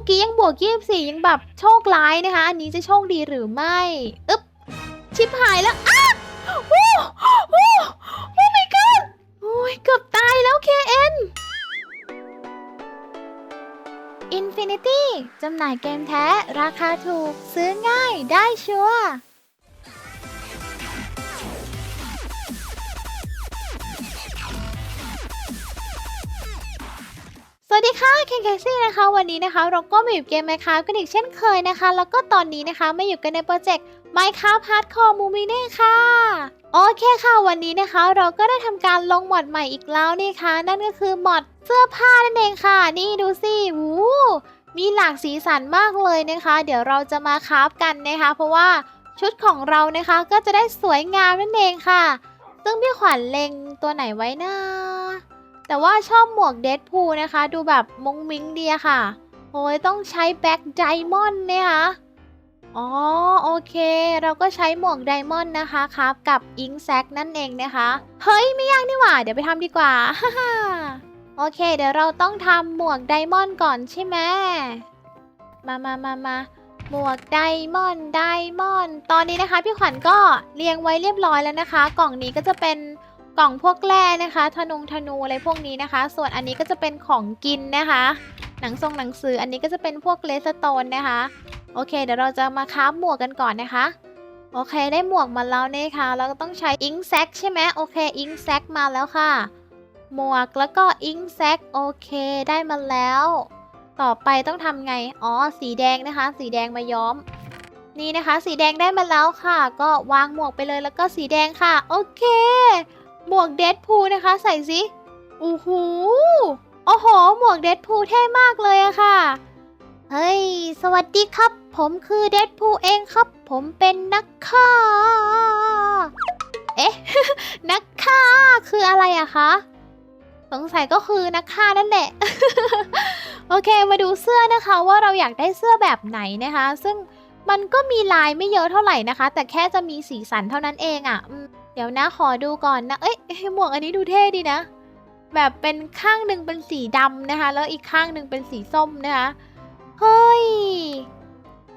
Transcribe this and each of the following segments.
อกี้ยังบวกยี่สี่ยังแบบโชคร้ายนะคะ อันนี้จะโชคดีหรือไม่อึ๊บชิบหายแล้วอ้าวู้วู้วู้ไม่กันโอ้ยเกือบตายแล้ว KN Infinity จำหน่ายเกมแท้ ราคาถูก ซื้อง่ายได้ชัวร์ สวัสดีค่ะเคนแคซี่นะคะวันนี้นะคะ เราก็มาอยู่เกม Minecraft กันอีกเช่นเคยนะคะ แล้วก็ตอนนี้นะคะมาอยู่กันในโปรเจกต์ Minecraft Hardcore m o v i e นี่ค่ะ โอเคค่ะวันนี้นะคะ เราก็ได้ทำการลงมอดใหม่อีกแล้วนี่ค่ะ นั่นก็คือมอดเสื้อผ้านั่นเองค่ะ นี่ดูสิวู้มีหลากสีสันมากเลยนะคะ เดี๋ยวเราจะมาคราฟกันนะคะ เพราะว่าชุดของเรานะคะก็จะได้สวยงามนั่นเองค่ะ ซึ่งพี่ขวัญเล็งตัวไหนไว้นะ แต่ว่าชอบหมวกเดดพูลนะคะ ดูแบบมงมิงดีอะค่ะโอ้ยต้องใช้แบ็กไดมอนด์เนี่ยคะอ๋อโอเค เราก็ใช้หมวกไดมอนด์นะคะครับกับอิงแซกนั่นเองนะคะ เฮ้ย ไม่ยากนี่หว่า เดี๋ยวไปทำดีกว่าฮ่าฮ่าโอเค เดี๋ยวเราต้องทำหมวกไดมอนด์ก่อนใช่ไหมมามามามาหมวกไดมอนด์ไดมอนด์ตอนนี้นะคะ พี่ขวัญก็เรียงไว้เรียบร้อยแล้วนะคะ กล่องนี้ก็จะเป็น กล่องพวกแร่นะคะ ธนงธนูอะไรพวกนี้นะคะ ส่วนอันนี้ก็จะเป็นของกินนะคะ หนังทรงหนังสืออันนี้ก็จะเป็นพวกเลสโตนนะคะ โอเค เดี๋ยวเราจะมาค้าหมวกกันก่อนนะคะ โอเคได้หมวกมาแล้วนะคะเราก็ต้องใช้อิงแซกใช่ไหมโอเคอิงแซกมาแล้วค่ะ หมวกแล้วก็อิงแซกโอเคได้มาแล้ว ต่อไปต้องทำไงอ๋อสีแดงนะคะ สีแดงมาย้อมนี่นะคะ สีแดงได้มาแล้วค่ะ ก็วางหมวกไปเลยแล้วก็สีแดงค่ะ โอเค หมวกเดดพูนะคะ ใส่สิโอ้โหโอ้โห หมวกเดดพูเท่มากเลยอะค่ะ เฮ้ย สวัสดีครับ ผมคือเดดพูเองครับ ผมเป็นนักฆ่า เอ๊ะ นักฆ่าคืออะไรอะคะ สงสัยก็คือนักฆ่านั่นแหละ โอเค มาดูเสื้อนะคะว่าเราอยากได้เสื้อแบบไหนนะคะ ซึ่งมันก็มีลายไม่เยอะเท่าไหร่นะคะ แต่แค่จะมีสีสันเท่านั้นเองอะ่ะ ดี๋ยวนะขอดูก่อนนะ เอ้ยหมวกอันนี้ดูเท่ดีนะ แบบเป็นข้างหนึ่งเป็นสีดำนะคะ แล้วอีกข้างหนึ่งเป็นสีส้มนะคะ เฮ้ย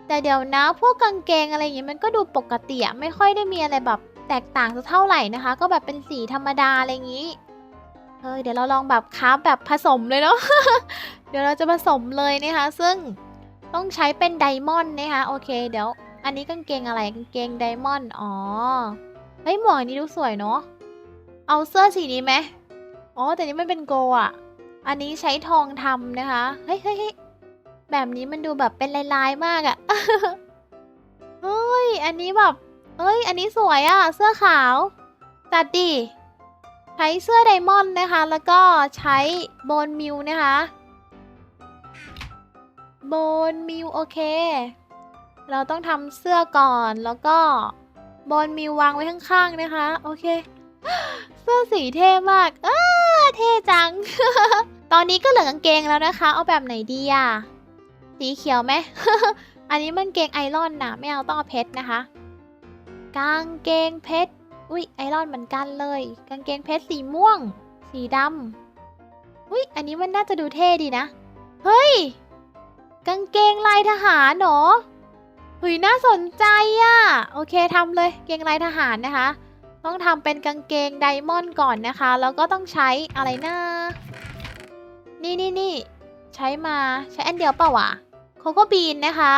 แต่เดี๋ยวนะพวกกางเกงอะไรอย่างเงี้ยมันก็ดูปกติอะไม่ค่อยได้มีอะไรแบบแตกต่างสักเท่าไหร่นะคะ ก็แบบเป็นสีธรรมดาอะไรอย่างงี้เฮ้ยเดี๋ยวเราลองแบบคราฟแบบผสมเลยเนาะ เดี๋ยวเราจะผสมเลยนะคะ ซึ่งต้องใช้เป็นไดมอนด์นะคะ โอเค เดี๋ยว อันนี้กางเกงอะไรกางเกงไดมอนด์ อ๋อ เฮ้ยหมวกอันนี้ดูสวยเนาะ เอาเสื้อสีนี้ไหมอ๋อ แต่นี่มันเป็นโกลอะอันนี้ใช้ทองทำนะคะเฮ้ยเฮ้ยเฮ้ยแบบนี้มันดูแบบเป็นลายๆมากอะเฮ้ย อันนี้แบบ เอ้ย อันนี้สวยอะเสื้อขาว จัดดิใช้เสื้อไดมอนด์นะคะ แล้วก็ใช้โบนมิวนะคะโบนมิวโอเค เราต้องทำเสื้อก่อนแล้วก็ โบนมิวางไว้ข้างๆนะคะ โอเค เสื้อสีเท่มากอ้าเท่จัง ตอนนี้ก็เหลือกางเกงแล้วนะคะ เอาแบบไหนดีอะสีเขียวไหม อันนี้มันเกงไอรอนนะไม่เอาต้องเอาเพชรนะคะ กางเกงเพชร อุ้ยไอรอนเหมือนกันเลย กางเกงเพชรสีม่วง สีดำอุ้ยอันนี้มันน่าจะดูเท่ดีนะ เฮ้ย กางเกงลายทหารเหรอ เฮ้ยน่าสนใจอะโอเคทำเลยเกงลายทหารนะคะ ต้องทำเป็นกางเกงไดมอนด์ก่อนนะคะ แล้วก็ต้องใช้อะไรนะนี่นี่นี่ใช้มาใช้อันเดียวเปล่าวะโคโค่บีนนะคะ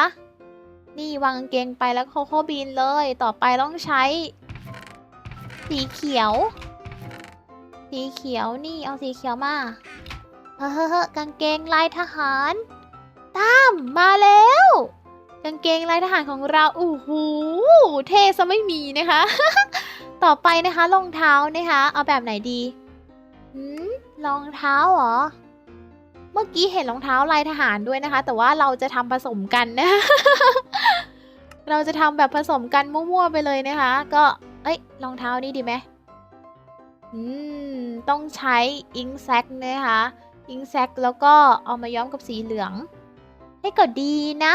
นี่วางกางเกงไปแล้วโคโค่บีนเลย ต่อไปต้องใช้ สีเขียว สีเขียวนี่เอาสีเขียวมาเฮ้เฮ้อเฮ้อกางเกงลายทหาร ตามมาแล้ว กางเกงลายทหารของเราอู้หูเท่ซะไม่มีนะคะ ต่อไปนะคะรองเท้านะคะ เอาแบบไหนดีหืมรองเท้าเหรอ เมื่อกี้เห็นรองเท้าลายทหารด้วยนะคะ แต่ว่าเราจะทำผสมกันนะ เราจะทำแบบผสมกันมั่วๆไปเลยนะคะ ก็ เอ้ยรองเท้านี่ดีไหมอืมต้องใช้อิงแซกนะคะอิงแซกแล้วก็เอามาย้อมกับสีเหลือง ให้ก็ดีนะ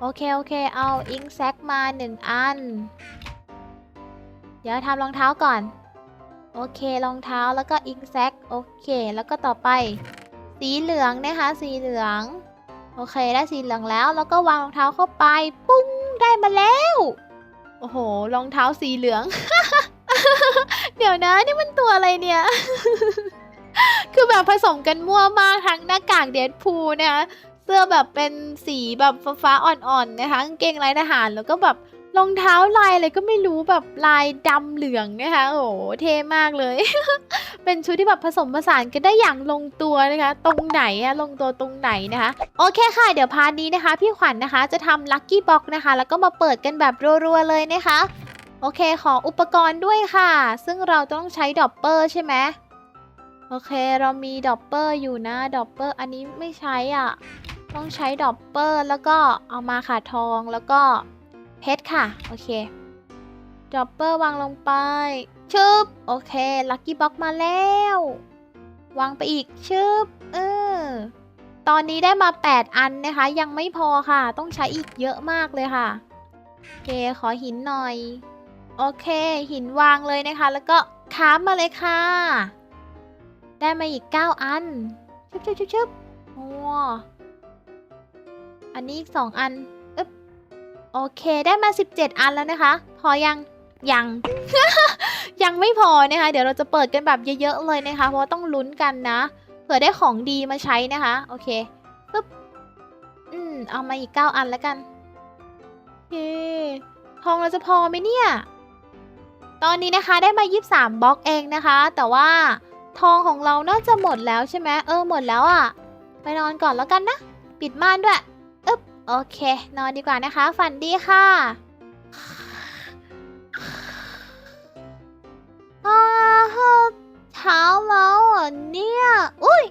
โอเค โอเค เอาอิงแซกมาหนึ่งอัน เดี๋ยวทำรองเท้าก่อน โอเครองเท้าแล้วก็อิงแซกโอเค แล้วก็ต่อไป สีเหลืองนะคะ สีเหลือง โอเค ได้สีเหลืองแล้ว แล้วก็วางรองเท้าเข้าไป ปุ้ง ได้มาแล้ว โอ้โห รองเท้าสีเหลือง เดี๋ยวนะ นี่มันตัวอะไรเนี่ย คือแบบผสมกันมั่วมากทั้งหน้ากากเดดพูลนะคะ เสื้อแบบเป็นสีแบบฟ้าอ่อนๆนะคะกางเกงลายทหารแล้วก็แบบรองเท้าลายอะไรก็ไม่รู้แบบลายดำเหลืองนะคะโอ้โหเท่มากเลย เป็นชุดที่แบบผสมผสานกันได้อย่างลงตัวนะคะ ตรงไหนอะลงตัวตรงไหนนะคะ โอเคค่ะ เดี๋ยวพาร์ทนี้นะคะ พี่ขวัญนนะคะจะทำลัคกี้บ็อกนะคะ แล้วก็มาเปิดกันแบบรัวๆเลยนะคะ โอเคขออุปกรณ์ด้วยค่ะ ซึ่งเราต้องใช้ดอปเปอร์ใช่ไหมโอเค เรามีดอปเปอร์อยู่นะดอปเปอร์อันนี้ไม่ใช้อะ ต้องใช้ดอปเปอร์แล้วก็เอามาค่ะทองแล้วก็เพชรค่ะ โอเคดอปเปอร์วางลงไป ชึบ โอเค ลัคกี้บ็อกมาแล้ว วางไปอีก ชึบ เออ ตอนนี้ได้มา 8 อันนะคะ ยังไม่พอค่ะ ต้องใช้อีกเยอะมากเลยค่ะ โอเค ขอหินหน่อย โอเค หินวางเลยนะคะ แล้วก็ค้ามมาเลยค่ะ ได้มาอีก 9 อัน ชึบชึบชึบชึบโอ้ อันนี้อีก2อันอึ๊บโอเคได้มา 17 อันแล้วนะคะ พอยังยัง ยังไม่พอนะคะ เดี๋ยวเราจะเปิดกันแบบเยอะๆเลยนะคะ เพราะต้องลุ้นกันนะเผื่อได้ของดีมาใช้นะคะ โอเคปึ๊บอืมเอามาอีก 9 อันแล้วกันโอเคทองเราจะพอไหมเนี่ย ตอนนี้นะคะได้มา 23บล็อกเองนะคะ แต่ว่าทองของเราน่าจะหมดแล้วใช่ไหมเออหมดแล้วอะ่ะ ไปนอนก่อนแล้วกันนะ ปิดม่านด้วย โอเค นอนดีกว่านะคะ ฝันดีค่ะอาเช้าแล้วเหรอเนี่ย อุ้ย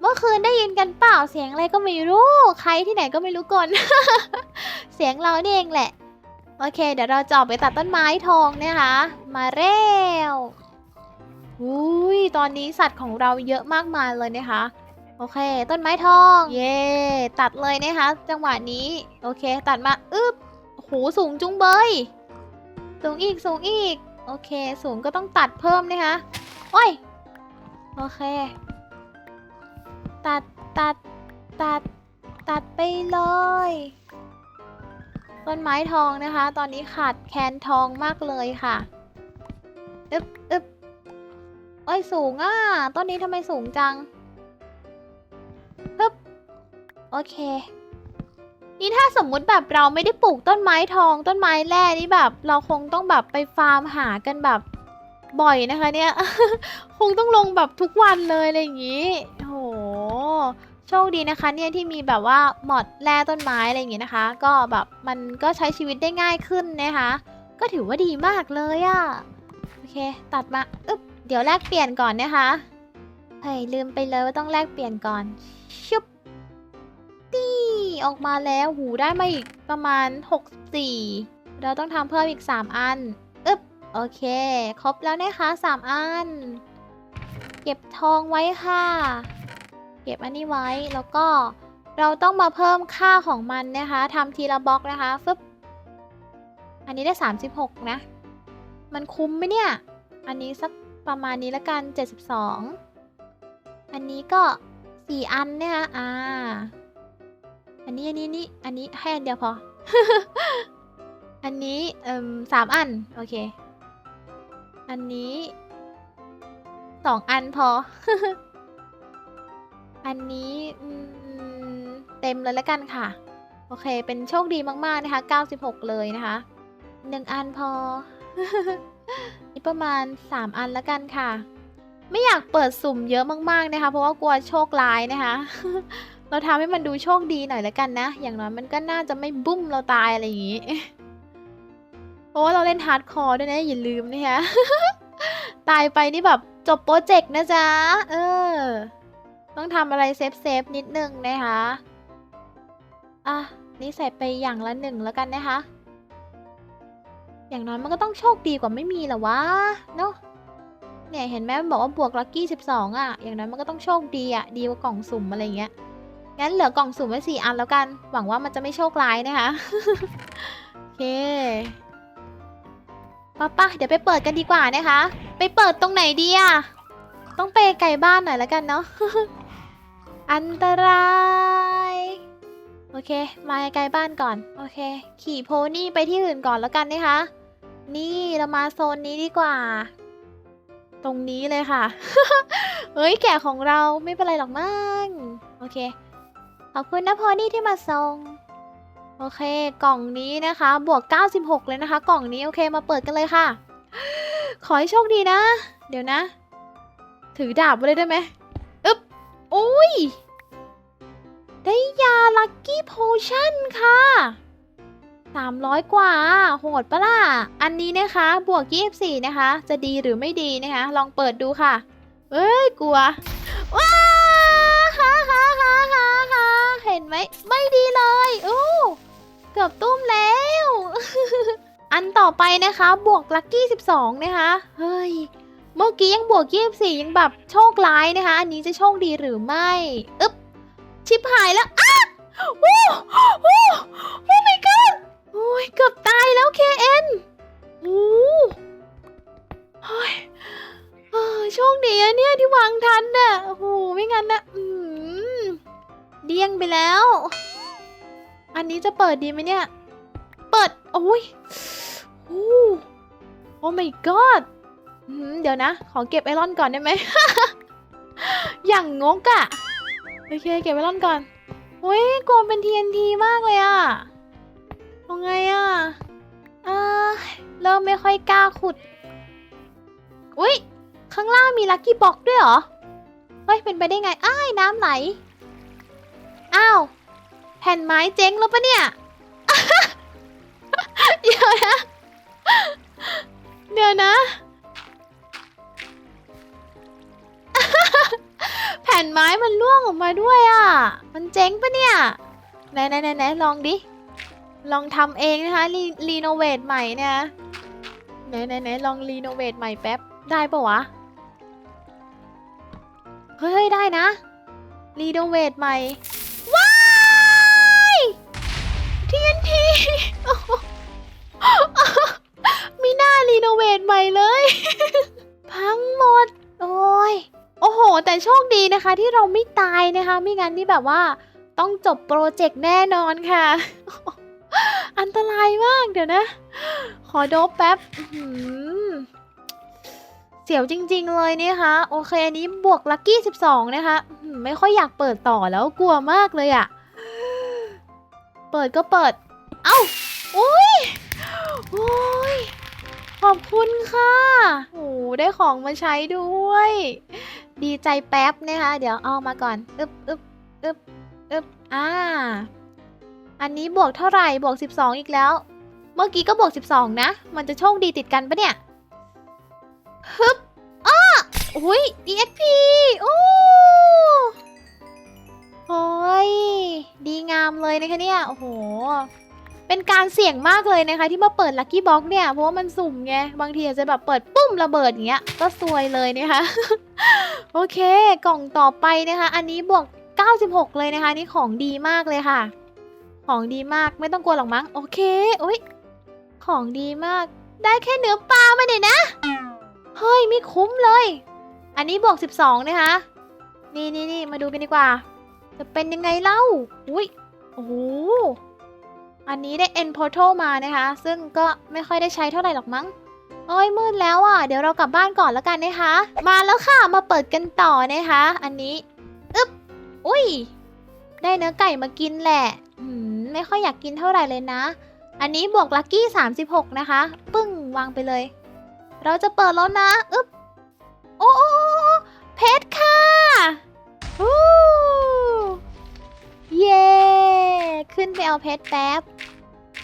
เมื่อคืนได้ยินกันเปล่าเสียงอะไรก็ไม่รู้ ใครที่ไหนก็ไม่รู้ก่อน เสียงเรานี่เองแหละ โอเค เดี๋ยวเราจะออกไปตัดต้นไม้ทองนะคะ มาเร็วอุ้ย ตอนนี้สัตว์ของเราเยอะมากมายเลยนะคะ โอเค ต้นไม้ทอง เย่ตัดเลยนะคะ จังหวะนี้ โอเค ตัดมา อึ๊บโอ้โหสูงจุงเบย สูงอีก สูงอีก โอเค สูงก็ต้องตัดเพิ่มนะคะ โอ้ย โอเค ตัด ตัด ตัด ตัดไปเลย ต้นไม้ทองนะคะ ตอนนี้ขาดแคนทองมากเลยค่ะ อึ๊บอึ๊บโอ้ย สูงอะ ต้นนี้ทำไมสูงจัง ปึ๊บโอเค นี่ถ้าสมมุติแบบเราไม่ได้ปลูกต้นไม้ทองต้นไม้แร่นี่แบบ เราคงต้องแบบไปฟาร์มหากันแบบบ่อยนะคะเนี่ย คงต้องลงแบบทุกวันเลยอะไรอย่างนี้โหโชคดีนะคะเนี่ยที่มีแบบว่าหมอดแร่ต้นไม้อะไรอย่างเงี้ยนะคะ ก็แบบมันก็ใช้ชีวิตได้ง่ายขึ้นนะคะ ก็ถือว่าดีมากเลยอะ่ะโอเค ตัดมาอึ๊บเดี๋ยวแลกเปลี่ยนก่อนนะคะเฮ้ยลืมไปเลยว่าต้องแลกเปลี่ยนก่อน ชุบตี้ออกมาแล้วหูได้มาอีกประมาณ 64 เราต้องทำเพิ่มอีก 3 อันอึบโอเค ครบแล้วนะคะ 3 อัน เก็บทองไว้ค่ะ เก็บอันนี้ไว้แล้วก็เราต้องมาเพิ่มค่าของมันนะคะทำทีละบล็อกนะคะฟึบอันนี้ได้ 36 นะ มันคุ้มไหมเนี่ย อันนี้สักประมาณนี้ละกัน 72 อันนี้ก็ 4อันเนี่ยนะอ่า อันนี้อันนี้นี่อันนี้ให้อันเดียวพอ อันนี้เอ่มสามอัน โอเค อันนี้สองอันพอ อันนี้เต็มเลยแล้วกันค่ะ โอเค เป็นโชคดีมาก ๆ นะคะ 96 เลยนะคะหนึ่งอันพอนี่ประมาณ3อันแล้วกันค่ะ ไม่อยากเปิดสุ่มเยอะมากๆนะคะ เพราะว่ากลัวโชคร้ายนะคะ เราทำให้มันดูโชคดีหน่อยแล้วกันนะ อย่างน้อยมันก็น่าจะไม่บุ้มเราตายอะไรอย่างนี้ เพราะว่าเราเล่นฮาร์ดคอร์ด้วยนะอย่าลืมนะคะ ตายไปนี่แบบจบโปรเจกต์นะจ๊ะ เออ ต้องทำอะไรเซฟเซฟนิดนึงนะคะ อะ นี่ใส่ไปอย่างละหนึ่งแล้วกันนะคะ อย่างน้อยมันก็ต้องโชคดีกว่าไม่มีหรอวะ เนาะ เนี่ยเห็นไหมมันบอกว่าบวกลัคกี้12 อะ อย่างนั้นมันก็ต้องโชคดีอะ ดีกว่ากล่องสุ่มอะไรเงี้ย งั้นเหลือกล่องสุ่มไว้สี่อันแล้วกัน หวังว่ามันจะไม่โชคร้ายนะคะโอเคป้าป้าเดี๋ยวไปเปิดกันดีกว่านะคะ ไปเปิดตรงไหนดีอะ ต้องไปไกลบ้านหน่อยแล้วกันเนาะ อันตราย โอเค มาไกลบ้านก่อน โอเค ขี่โพนี่ไปที่อื่นก่อนแล้วกันนะคะ นี่เรามาโซนนี้ดีกว่า ตรงนี้เลยค่ะ เฮ้ยแก่ของเราไม่เป็นไรหรอกมั้งโอเค ขอบคุณนะโพนี่ที่มาส่ง โอเค กล่องนี้นะคะ บวก 96 เลยนะคะ กล่องนี้โอเคมาเปิดกันเลยค่ะ ขอให้โชคดีนะ เดี๋ยวนะ ถือดาบไว้เลยได้ไหมอึ๊บอุ้ย ได้ยาลักกี้โพชั่นค่ะ 300 กว่า โหดปะล่ะ อันนี้นะคะ บวก 24 นะคะ จะดีหรือไม่ดีนะคะ ลองเปิดดูค่ะ เอ้ย กลัว ว้าฮ่าฮ่าฮ่าฮ่าฮ่าเห็นไหม ไม่ดีเลยโอ้เกือบตุ้มแล้ว อันต่อไปนะคะ บวกลัคกี้ 12 นะคะ เฮ้ย เมื่อกี้ยังบวก 24 ยังแบบโชคร้ายนะคะ อันนี้จะโชคดีหรือไม่ อึ๊บ ชิบหายแล้วอ้าโอ้โอ้โอ้ my god โอ้ยเกือบตายแล้ว KN โอ้เฮ้ยเออโชคดีอะเนี่ยที่วางทันน่ะโอ้โหไม่งั้นนะอืมเดี้ยงไปแล้ว อันนี้จะเปิดดีไหมเนี่ย เปิด โอ้ยโอ้โอ้ my god อืมเดี๋ยวนะ ขอเก็บไอรอนก่อนได้ไหม อย่างงกอะโอเค เก็บไอรอนก่อนโอ้ยกลัวเป็น TNT มากเลยอะ เอาไงอะอ่าเริ่มไม่ค่อยกล้าขุด อุ้ยข้างล่างมีลัคกี้บ็อกด้วยเหรอ เฮ้ย เป็นไปได้ไง อ้ายน้ำไหล อ้าว แผ่นไม้เจ๊งแล้วปะเนี่ย เดี๋ยวนะ เดี๋ยวนะ แผ่นไม้มันร่วงออกมาด้วยอะ มันเจ๊งปะเนี่ย ไหนไหนไหนไหนลองดิ ลองทำเองนะคะรีรีโนเวทใหม่เนี่ยไหนไหนไหนลองรีโนเวทใหม่แป๊บได้ปะวะ เฮ้ยได้นะรีโนเวทใหม่ว้าย TNT โอ้โหมีหน้ารีโนเวทใหม่เลย พังหมด โอ้ยโอ้โห แต่โชคดีนะคะที่เราไม่ตายนะคะ ไม่งั้นนี่แบบว่าต้องจบโปรเจกต์แน่นอนค่ะ อันตรายมากเดี๋ยวนะ ขอโดบแป๊บเสียวจริง ๆ เลยนี่คะ โอเคอันนี้บวกลัคกี้ 12 นะคะ ไม่ค่อยอยากเปิดต่อแล้วกลัวมากเลยอะเปิดก็เปิด เอ้าโอ้ยโอ้ยขอบคุณค่ะโอ้ได้ของมาใช้ด้วย ดีใจแป๊บนะคะ เดี๋ยวเอามาก่อน อึบอึบอึบอึบอ่า อันนี้บวกเท่าไหร่บวก 12 อีกแล้ว เมื่อกี้ก็บวก 12 นะ มันจะโชคดีติดกันปะเนี่ยฮึบอ้าอุ้ย EXP โอ้โอ้ย ดีงามเลยนะคะเนี่ย โอ้โห เป็นการเสี่ยงมากเลยนะคะ ที่มาเปิดลัคกี้บ็อกเนี่ย เพราะว่ามันสุ่มไง บางทีอาจจะแบบเปิดปุ้มระเบิดอย่างเงี้ย ก็ซวยเลยนะคะ โอเค กล่องต่อไปนะคะ อันนี้บวก 96 เลยนะคะ นี่ของดีมากเลยค่ะ ของดีมากไม่ต้องกลัวหรอกมั้ง โอเคอุ้ยของดีมาก ได้แค่เนื้อปลามาเนี่ยนะ เฮ้ยไม่คุ้มเลย อันนี้บวก 12 นะคะ นี่นี่นี่มาดูกันดีกว่า จะเป็นยังไงเล่า อุ้ยโอ้โหอันนี้ได้ End Portal มานะคะ ซึ่งก็ไม่ค่อยได้ใช้เท่าไหร่หรอกมั้งโอ้ยมืดแล้วอะ เดี๋ยวเรากลับบ้านก่อนแล้วกันนะคะ มาแล้วค่ะ มาเปิดกันต่อนะคะ อันนี้ อึ๊บ อุ้ย ได้เนื้อไก่มากินแหละ ไม่ค่อยอยากกินเท่าไหร่เลยนะ อันนี้บวกลัคกี้ 36 นะคะ ปึ้งวางไปเลย เราจะเปิดแล้วนะอึ๊บโอ้โอ้โอ้เพชรค่ะฮู้เย้ขึ้นไปเอาเพชรแป๊บ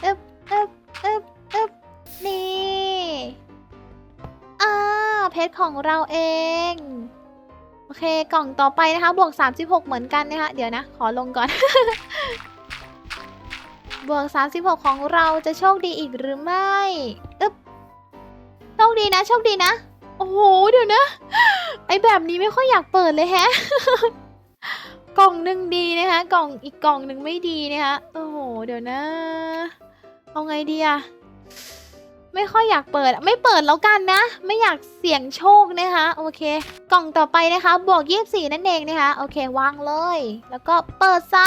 อึ๊บอึ๊บอึ๊บอึ๊บนี่อ่าเพชรของเราเองโอเค กล่องต่อไปนะคะ บวก 36 เหมือนกันนะคะ เดี๋ยวนะ ขอลงก่อน บวก 36 ของเราจะโชคดีอีกหรือไม่อึ๊บโชคดีนะ โชคดีนะ โอ้โห เดี๋ยวนะ ไอแบบนี้ไม่ค่อยอยากเปิดเลยแฮะ กล่องหนึ่งดีนะคะ กล่องอีกกล่องหนึ่งไม่ดีนะคะโอ้โห เดี๋ยวนะ เอาไงดีอะไม่ค่อยอยากเปิด ไม่เปิดแล้วกันนะ ไม่อยากเสี่ยงโชคนะคะ โอเค กล่องต่อไปนะคะ บวก 24 นั่นเองนะคะ โอเควางเลย แล้วก็เปิดซะ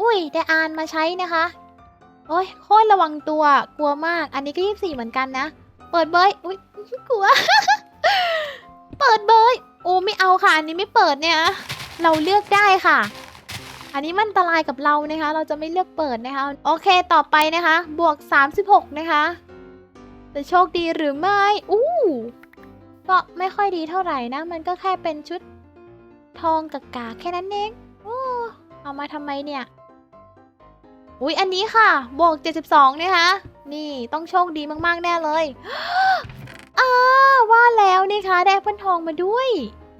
อุ้ย ได้อ่านมาใช้นะคะ โอ้ยโคตรระวังตัวกลัวมาก อันนี้ก็ยี่สี่เหมือนกันนะ เปิดเบยอุ้ยกลัว เปิดเบยโอ้ไม่เอาค่ะ อันนี้ไม่เปิดเนี่ย เราเลือกได้ค่ะ อันนี้มันอันตรายกับเรานะคะ เราจะไม่เลือกเปิดนะคะ โอเคต่อไปนะคะ บวก 36 นะคะจะโชคดีหรือไม่อู้ก็ไม่ค่อยดีเท่าไหร่นะ มันก็แค่เป็นชุดทองกับกาแค่นั้นเองโอ้เอามาทำไมเนี่ย อุ๊ยอันนี้ค่ะ บวก 72นะคะนี่ต้องโชคดีมากๆแน่เลยอ่าว่าแล้วนี่คะได้แอปเปิลทองมาด้วย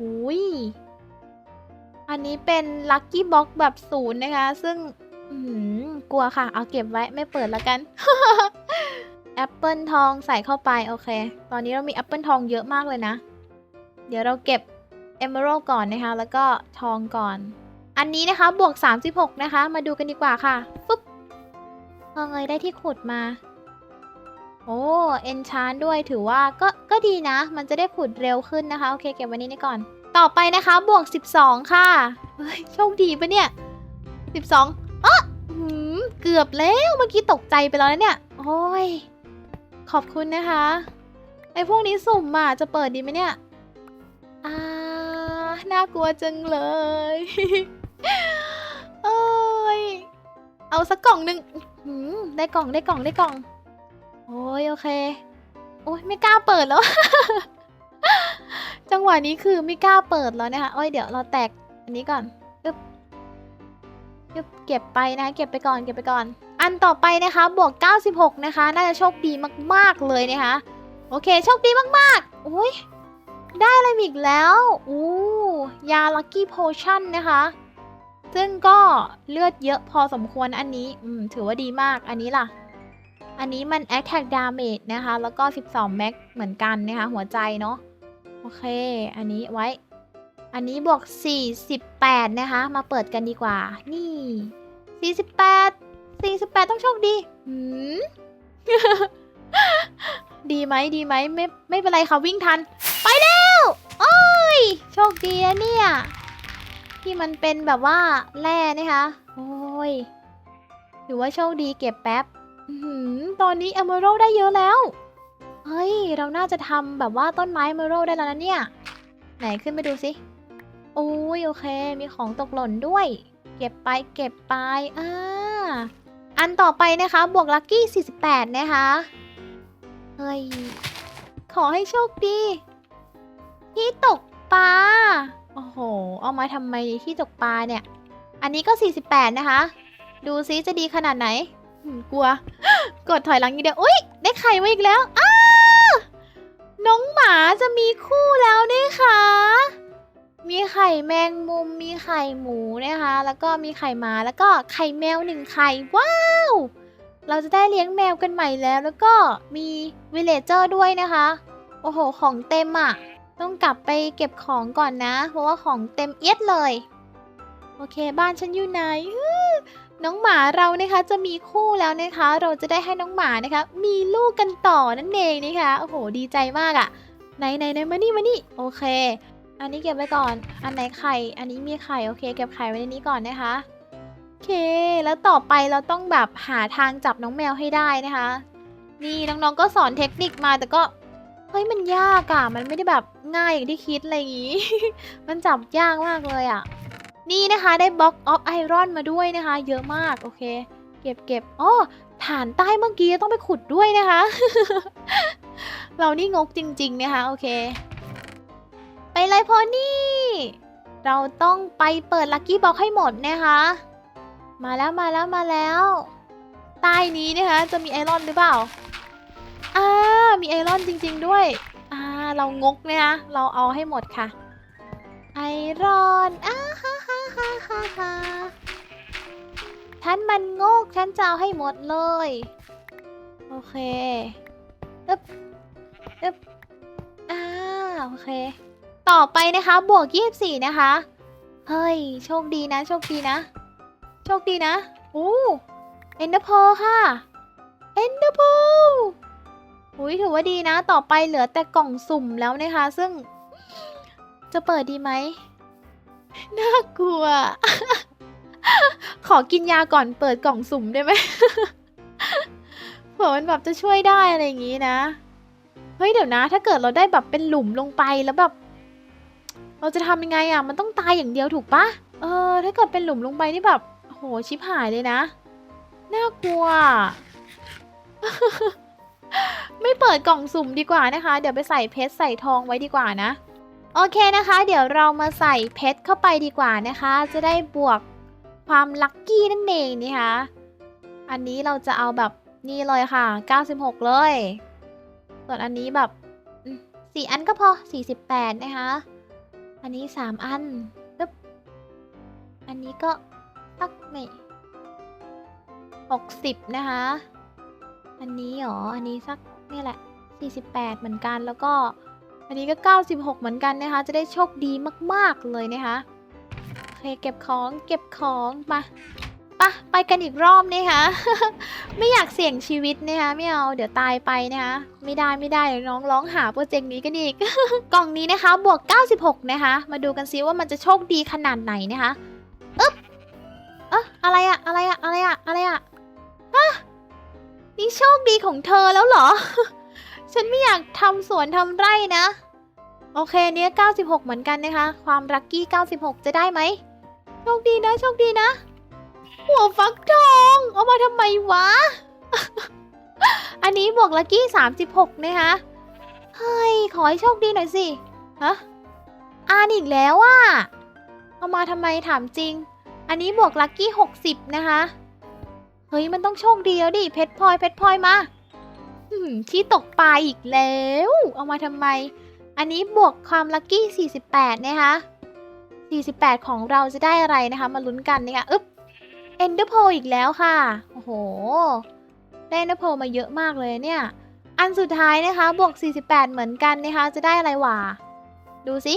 อุ้ยอันนี้เป็นลัคกี้บ็อกแบบศูนย์นะคะ ซึ่งอืมกลัวค่ะ เอาเก็บไว้ไม่เปิดแล้วกันแอปเปิลทองใส่เข้าไป โอเค ตอนนี้เรามีแอปเปิลทองเยอะมากเลยนะ เดี๋ยวเราเก็บเอเมอรัลก่อนนะคะ แล้วก็ทองก่อน อันนี้นะคะบวก 36 นะคะ มาดูกันดีกว่าค่ะฟึบ อเงยได้ที่ขุดมา โอ้เอนชานด้วยถือว่าก็ก็ดีนะ มันจะได้ขุดเร็วขึ้นนะคะ โอเคเก็บว้นี้นี่ก่อน ต่อไปนะคะ บวก 12 ค่ะ เฮ้ย โชคดีปะเนี่ย 12อ๊ะหืมเกือบแล้วเมื่อกี้ตกใจไปแล้วนะเนี่ย โอ้ย ขอบคุณนะคะไอพวกนี้สุ่มอะจะเปิดดีไหมเนี่ยอ่าน่ากลัวจังเลย เอาสักกล่องหนึ่งหือได้กล่องได้กล่องได้กล่อง โอ้ยโอเค โอ้ยไม่กล้าเปิดแล้ว จังหวะนี้คือไม่กล้าเปิดแล้วนะคะโอ้ยเดี๋ยวเราแตกอันนี้ก่อนอึ๊บอึ๊บเก็บไปนะ เก็บไปก่อนเก็บไปก่อน อันต่อไปนะคะ บวก 96 นะคะ น่าจะโชคดีมาก ๆ เลยนะคะ โอเค โชคดีมากๆโอ้ยได้อะไรอีกแล้ว อู้ ยาลั c กี้โพชั่นนะคะ ซึ่งก็เลือดเยอะพอสมควรอันนี้ถือว่าดีมากอันนี้ล่ะ อันนี้มัน attack damage นะคะ แล้วก็ 12 max เหมือนกันนะคะ หัวใจเนาะโอเค อันนี้ไว้ อันนี้บวก 48 นะคะ มาเปิดกันดีกว่า นี่ 48 48 ต้องโชคดีหืมดีไหมดีไหมไม่ไม่เป็นไรค่ะวิ่งทัน ไปแล้ว โอ้ย โชคดีนะเนี่ย ที่มันเป็นแบบว่าแร่นะคะ โอ้ยถือว่าโชคดีเก็บแป๊บตอนนี้ Emerald ได้เยอะแล้ว เฮ้ย เราน่าจะทำแบบว่าต้นไม้ Emerald ได้แล้วนะเนี่ย ไหนขึ้นไปดูสิโอ้ยโอเค มีของตกหล่นด้วย เก็บไปเก็บไปอ่าอันต่อไปนะคะบวกลัคกี้ 48 นะคะ เฮ้ย ขอให้โชคดี ที่ตกปลา อ้โห เอามาทำไมที่ตกปลาเนี่ย อันนี้ก็ 48 นะคะ ดูซิจะดีขนาดไหนกลัว กดถอยหลังอย่เดียว อุ้ยได้ไข่มาอีกแล้วอ้าน้องหมาจะมีคู่แล้วนี่คะ มีไข่แมงมุม มีไข่หมูนะคะ แล้วก็มีไข่หมา แล้วก็ไข่แมวหนึ่งไข่ ว้าว เราจะได้เลี้ยงแมวกันใหม่แล้ว แล้วก็มีวิลเลเจอร์ด้วยนะคะ โอ้โห ของเต็มอะ่ะ ต้องกลับไปเก็บของก่อนนะ เพราะว่าของเต็มเอียดเลย โอเคบ้านฉันอยู่ไหนน้องหมาเรานะคะจะมีคู่แล้วนะคะ เราจะได้ให้น้องหมานะคะ มีลูกกันต่อนั่นเองนะคะโอ้โหดีใจมากอะ่ะไหนไหนไหนมานี่มานี่โอเค อันนี้เก็บไว้ก่อน อันไหนไข่ อันนี้มีไข่โอเค เก็บไข่ไว้ในนี้ก่อนนะคะโอเค แล้วต่อไปเราต้องแบบหาทางจับน้องแมวให้ได้นะคะ นี่น้องๆก็สอนเทคนิคมาแต่ก็ เฮ้ยมันยากอะมันไม่ได้แบบง่ายอย่างที่คิดอะไรอย่างงี้ มันจับยากมากเลยอะนี่นะคะได้บล็อกออฟไอรอนมาด้วยนะคะ เยอะมากโอเค เก็บเก็บอ๋อฐานใต้เมื่อกี้ต้องไปขุดด้วยนะคะ เรานี่งกจริง ๆ นะคะ โอเค ไปเลยโพนี่ เราต้องไปเปิดลัคกี้บ็อกให้หมดนะคะ มาแล้วมาแล้วมาแล้ว ใต้นี้นะคะ จะมีไอรอนหรือเปล่า อ่า มีไอรอนจริง ๆ ด้วย อ่า เรางกเนะคะเราเอาให้หมดค่ะ ไอรอนอ้าฮ่าฮ่าฮ่าฮ่าฮ่าฉันมันงก ฉันจะเอาให้หมดเลย โอเคอึ๊บอึ๊บอ่า โอเค ต่อไปนะคะ บวก24นะคะ เฮ้ย โชคดีนะ โชคดีนะ โชคดีนะ โอ้เอนเดอร์พอค่ะ เอนเดอร์พอ อุ้ยถือว่าดีนะ ต่อไปเหลือแต่กล่องสุ่มแล้วนะคะ ซึ่ง จะเปิดดีไหม น่ากลัว ขอกินยาก่อนเปิดกล่องสุ่มได้ไหมเผื่อมันแบบจะช่วยได้อะไรอย่างงี้นะ เฮ้ยเดี๋ยวนะ ถ้าเกิดเราได้แบบเป็นหลุมลงไปแล้วแบบ เราจะทำยังไงอะ มันต้องตายอย่างเดียวถูกปะเออ ถ้าเกิดเป็นหลุมลงไปนี่แบบโหชิบหายเลยนะ น่ากลัว ไม่เปิดกล่องสุ่มดีกว่านะคะ เดี๋ยวไปใส่เพชรใส่ทองไว้ดีกว่านะ โอเคนะคะ เดี๋ยวเรามาใส่เพชรเข้าไปดีกว่านะคะ จะได้บวกความลัคกี้นั่นเองนะคะ อันนี้เราจะเอาแบบนี่เลยค่ะ 96 เลย ส่วนอันนี้แบบสี่อันก็พอ 48 นะคะ อันนี้ 3 อันปึ๊บอันนี้ก็สักไม่60 นะคะ อันนี้หรอ อันนี้สักนี่แหละ 48 เหมือนกัน แล้วก็ อันนี้ก็ 96 เหมือนกันนะคะ จะได้โชคดีมากๆเลยนะคะ โอเค เก็บของ เก็บของมาปะไปกันอีกรอบนะคะ ไม่อยากเสี่ยงชีวิตนะคะไม่เอาเดี๋ยวตายไปนะคะไม่ได้ไม่ได้เดี๋ยวน้องร้องหาโปรเจกต์นี้กันอีก กล่องนี้นะคะ บวก 96 นะคะ มาดูกันซิว่ามันจะโชคดีขนาดไหนนะคะอึ๊บเอะอะไรอะอะไรอะอะไรอะอะไรอะ นี่โชคดีของเธอแล้วเหรอ ฉันไม่อยากทำสวนทำไร่นะ โอเคเนี้ย96 เหมือนกันนะคะ ความรักกี้ 96 จะได้ไหม โชคดีนะ โชคดีนะ หัวฟักทองเอามาทำไมวะ อันนี้บวกลักกี้ 36 นะคะเฮ้ย ขอให้โชคดีหน่อยสิ ฮะ อ่านอีกแล้วอะเอามาทำไมถามจริง อันนี้บวกลักกี้ 60 นะคะ เฮ้ยมันต้องโชคดีแล้วดิเพชรพลอยเพชรพลอยมาอืมที่ตกปลาอีกแล้ว เอามาทำไม อันนี้บวกความลัคกี้ 48 นะคะ 48 ของเราจะได้อะไรนะคะ มาลุ้นกันนะคะอึ๊บเอนเดอร์โพอีกแล้วค่ะ โอ้โห ได้เอนเดอร์โพมาเยอะมากเลยเนี่ย อันสุดท้ายนะคะ บวก 48 เหมือนกันนะคะ จะได้อะไรวะ ดูสิ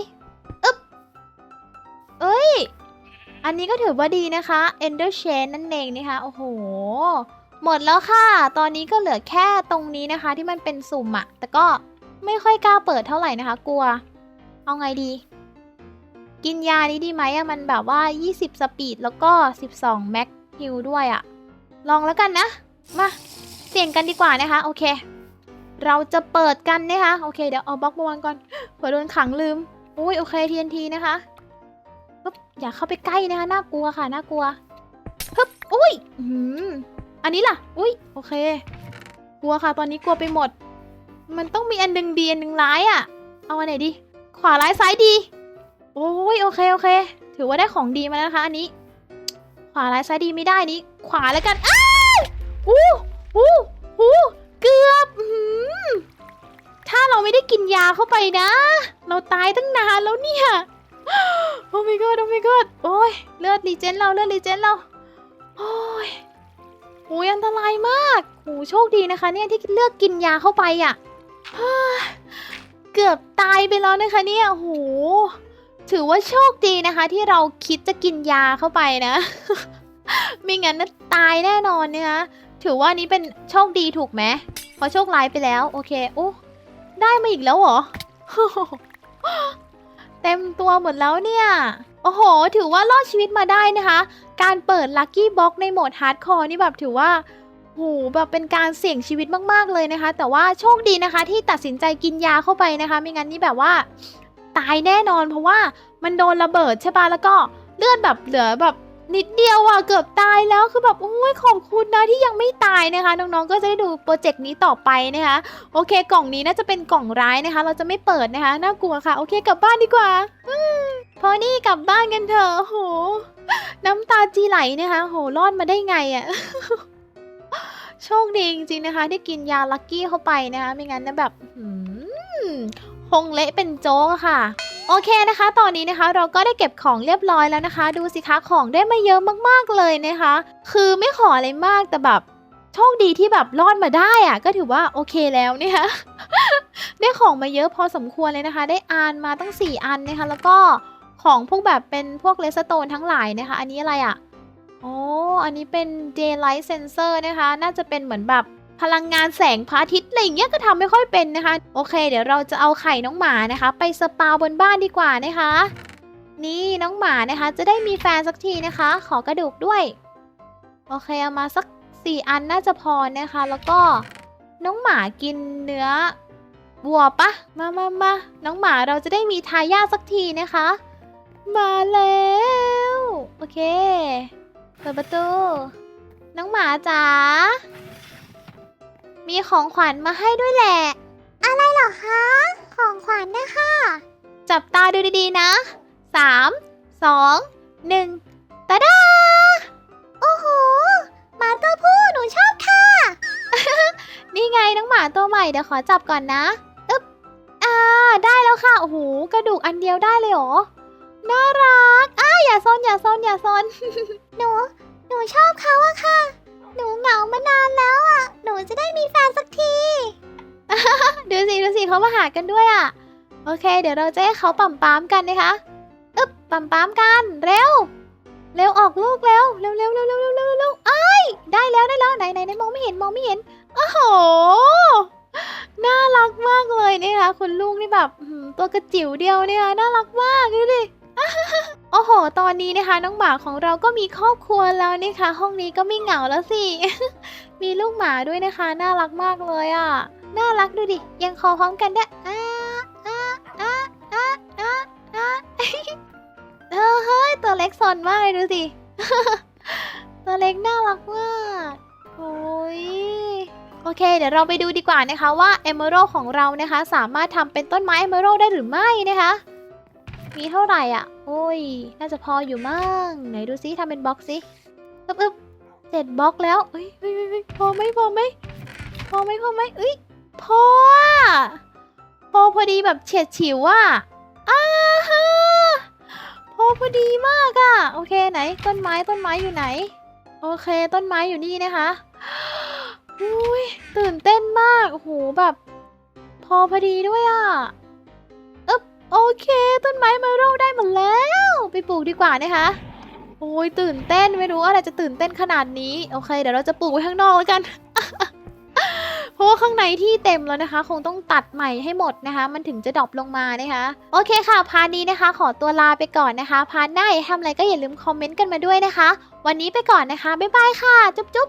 อึ๊บ เอ้ย อันนี้ก็ถือว่าดีนะคะ Ender Chain นั่นเองนะคะ โอ้โห หมดแล้วค่ะ ตอนนี้ก็เหลือแค่ตรงนี้นะคะ ที่มันเป็นสุ่มอะแต่ก็ไม่ค่อยกล้าเปิดเท่าไหร่นะคะ กลัว เอาไงดี กินยานี้ดีไหมอะมันแบบว่า 20 สปีดแล้วก็ 12 แม็กฮิลด้วยอะลองแล้วกันนะ มา เสี่ยงกันดีกว่านะคะ โอเค เราจะเปิดกันนะคะ โอเค เดี๋ยวเอาบล็อกมาวางก่อนเผื่อโดนขังลืม อุ้ยโอเค TNT นะคะ ปึ๊บอย่าเข้าไปใกล้นะคะน่ากลัวค่ะน่ากลัวปึ๊บอุ้ยอืมอันนี้ล่ะ อุ้ยโอเค กลัวค่ะ ตอนนี้กลัวไปหมด มันต้องมีอันหนึ่งดีอันหนึ่งร้ายอะ่ะ เอาอันไหนดี ขวาร้ายซ้ายดี โอ้ยโอเคโอเค ถือว่าได้ของดีมาแล้วนะคะ อันนี้ ขวาร้ายซ้ายดีไม่ได้นี้ ขวาแล้วกันอ้าวอู้อู้อู้เกือบหือถ้าเราไม่ได้กินยาเข้าไปนะ เราตายตั้งนานแล้วเนี่ย โอ้ my god โอ้ my god โอ้ยเลือดรีเจนเราเลือดรีเจนเราโอ้ยโอ้ยอันตรายมากโหโชคดีนะคะ เนี่ยที่เลือกกินยาเข้าไปอะ่ะเกือบตายไปแล้วนะคะเนี่ยโหถือว่าโชคดีนะคะ ที่เราคิดจะกินยาเข้าไปนะ ไม่งั้นน่ะตายแน่นอนนะคะถือว่านี้เป็นโชคดีถูกไหมพราะโชคร้ายไปแล้ว โอเคโอ้ได้มาอีกแล้วเหรอ เต็มตัวหมดแล้วเนี่ย โอ้โห ถือว่ารอดชีวิตมาได้นะคะ การเปิดลัคกี้บ็อกในโหมดฮาร์ดคอร์นี่แบบถือว่าโหแบบเป็นการเสี่ยงชีวิตมากๆเลยนะคะ แต่ว่าโชคดีนะคะที่ตัดสินใจกินยาเข้าไปนะคะ ไม่งั้นนี่แบบว่า ตายแน่นอนเพราะว่ามันโดนระเบิดใช่ปะแล้วก็เลือดแบบเหลือแบบ นิดเดียวอะเกือบตายแล้วคือแบบโอ้ยขอบคุณนะที่ยังไม่ตายนะคะ น้องๆก็จะได้ดูโปรเจกต์นี้ต่อไปนะคะโอเค กล่องนี้น่าจะเป็นกล่องร้ายนะคะ เราจะไม่เปิดนะคะน่ากลัวค่ะ โอเคกลับบ้านดีกว่าอพอนี่กลับบ้านกันเถอะโห น้ำตาจีไหลนะคะโหรอดมาได้ไงอะโชคดีจริงๆนะคะ ที่กินยาลักกี้เข้าไปนะคะ ไม่งั้นนะแบบหืมคงเละเป็นโจ๊กค่ะ โอเคนะคะ ตอนนี้นะคะเราก็ได้เก็บของเรียบร้อยแล้วนะคะ ดูสิคะของได้มาเยอะมากๆเลยนะคะ คือไม่ขออะไรมากแต่แบบโชคดีที่แบบรอดมาได้อะก็ถือว่าโอเคแล้วเนี่ยได้ของมาเยอะพอสมควรเลยนะคะ ได้อานมาตั้ง 4 อันนะคะ แล้วก็ของพวกแบบเป็นพวกเลสโตนทั้งหลายนะคะ อันนี้อะไรอะ่ะอ๋ออันนี้เป็น daylight sensor นะคะ น่าจะเป็นเหมือนแบบ พลังงานแสงพระอาทิตย์อะไรอย่างเงี้ยก็ทำไม่ค่อยเป็นนะคะ โอเค เดี๋ยวเราจะเอาไข่น้องหมานะคะ ไปสปาบนบ้านดีกว่านะคะ นี่น้องหมานะคะ จะได้มีแฟนสักทีนะคะ ขอกระดูกด้วย โอเคเอามาสักสี่อันน่าจะพอนะคะ แล้วก็น้องหมากินเนื้อวัวปะมามามาน้องหมาเราจะได้มีทายาทสักทีนะคะ มาแล้ว โอเค เปิดประตู น้องหมาจ๋า มีของขวัญมาให้ด้วยแหละ อะไรเหรอคะ ของขวัญนะคะ จับตาดูดีๆนะสามสองหนึ่งตาดา โอ้โหหมาตัวผู้หนูชอบค่ะ นี่ไงน้องหมาตัวใหม่เดี๋ยวขอจับก่อนนะอึ๊บอ่า ได้แล้วค่ะ โอ้โห กระดูกอันเดียวได้เลยเหรอ น่ารัก อ้าอย่าซนอย่าซนอย่าซน หนู หนูชอบเขาอะค่ะ หนูเหงามานานแล้วอะ หนูจะได้มีแฟนสักที ดูสิดูสิเขามาหากันด้วยอะ โอเค เดี๋ยวเราจะให้เขาปั๊มปามกันนะคะ อึ๊บปั๊มปามกัน เร็ว เร็วออกลูกเร็ว เร็วเร็วเร็วเร็วเร็วเร็วเร็วไอ้ย ได้แล้วได้แล้วไหนไหนไหนมองไม่เห็นมองไม่เห็น โอ้โห น่ารักมากเลยนะคะคุณลูกนี่แบบตัวกระจิ๋วเดียวเนี่ยน่ารักมากดูดิ โอ้โห ตอนนี้นะคะ น้องหมาของเราก็มีครอบครัวแล้วนะคะ ห้องนี้ก็ไม่เหงาแล้วสิ มีลูกหมาด้วยนะคะ น่ารักมากเลยอะ น่ารักดูดิ ยังคอพร้อมกันได้อ้าอ้าอ้าอ้าอ้าอ้าเฮ้ย ตัวเล็กซนมากเลยดูสิ ตัวเล็กน่ารักมากโอ้ยโอเค เดี๋ยวเราไปดูดีกว่านะคะว่า Emerald ของเรานะคะ สามารถทำเป็นต้นไม้ Emerald ได้หรือไม่นะคะ มีเท่าไหร่อะ โอ้ย น่าจะพออยู่มั่งไหนดูซิทำเป็นบล็อกซิอึ๊บอึ๊บเจ็ดบล็อกแล้วเฮ้ยเฮ้ยเฮ้ยพอไหมพอไหมพอไหมพอไหมเอ้ยพออะพอพอดีแบบเฉียดฉิวอะอ้าฮะพอพอดีมากอะ โอเคไหน ต้นไม้ต้นไม้อยู่ไหน โอเค ต้นไม้อยู่นี่นะคะอุ้ยตื่นเต้นมากโอ้โหแบบ พอพอดีด้วยอะ โอเค ต้นไม้มาโรได้หมดแล้ว ไปปลูกดีกว่านะคะโอ้ยตื่นเต้นไม่รู้อะไรจะตื่นเต้นขนาดนี้โอเค เดี๋ยวเราจะปลูกไว้ข้างนอกแล้วกัน เพราะว่าข้างในที่เต็มแล้วนะคะ คงต้องตัดใหม่ให้หมดนะคะ มันถึงจะดรอปลงมานะคะ โอเคค่ะ พาร์ทนี้นะคะ ขอตัวลาไปก่อนนะคะ พาร์ทหน้าอย่าทำอะไรก็อย่าลืมคอมเมนต์กันมาด้วยนะคะ วันนี้ไปก่อนนะคะบ๊ายบายค่ะ จุ๊บจุ๊บ